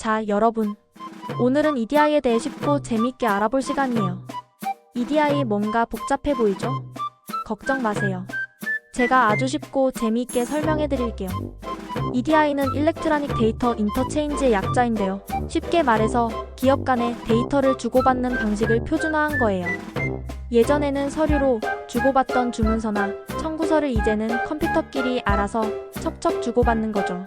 자, 여러분. 오늘은 EDI에 대해 쉽고 재밌게 알아볼 시간이에요. EDI 뭔가 복잡해 보이죠? 걱정 마세요. 제가 아주 쉽고 재미있게 설명해 드릴게요. EDI는 일렉트로닉 데이터 인터체인지의 약자인데요. 쉽게 말해서 기업 간의 데이터를 주고받는 방식을 표준화한 거예요. 예전에는 서류로 주고받던 주문서나 청구서를 이제는 컴퓨터끼리 알아서 척척 주고받는 거죠.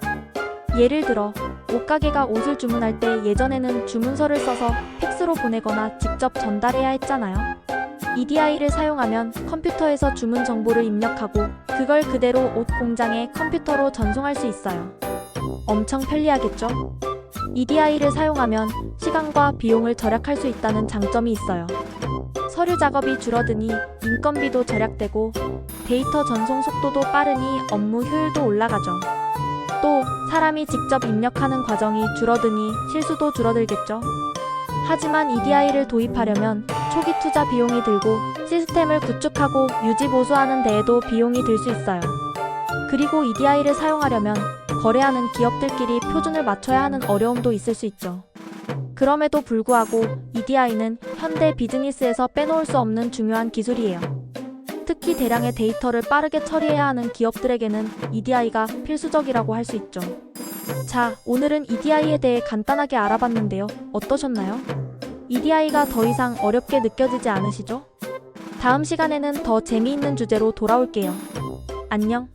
예를 들어 옷가게가 옷을 주문할 때 예전에는 주문서를 써서 팩스로 보내거나 직접 전달해야 했잖아요. EDI를 사용하면 컴퓨터에서 주문 정보를 입력하고 그걸 그대로 옷 공장에 컴퓨터로 전송할 수 있어요. 엄청 편리하겠죠? EDI를 사용하면 시간과 비용을 절약할 수 있다는 장점이 있어요. 서류 작업이 줄어드니 인건비도 절약되고 데이터 전송 속도도 빠르니 업무 효율도 올라가죠. 또 사람이 직접 입력하는 과정이 줄어드니 실수도 줄어들겠죠. 하지만 EDI를 도입하려면 초기 투자 비용이 들고 시스템을 구축하고 유지 보수하는 데에도 비용이 들 수 있어요. 그리고 EDI를 사용하려면 거래하는 기업들끼리 표준을 맞춰야 하는 어려움도 있을 수 있죠. 그럼에도 불구하고 EDI는 현대 비즈니스에서 빼놓을 수 없는 중요한 기술이에요. 특히 대량의 데이터를 빠르게 처리해야 하는 기업들에게는 EDI가 필수적이라고 할 수 있죠. 자, 오늘은 EDI에 대해 간단하게 알아봤는데요. 어떠셨나요? EDI가 더 이상 어렵게 느껴지지 않으시죠? 다음 시간에는 더 재미있는 주제로 돌아올게요. 안녕.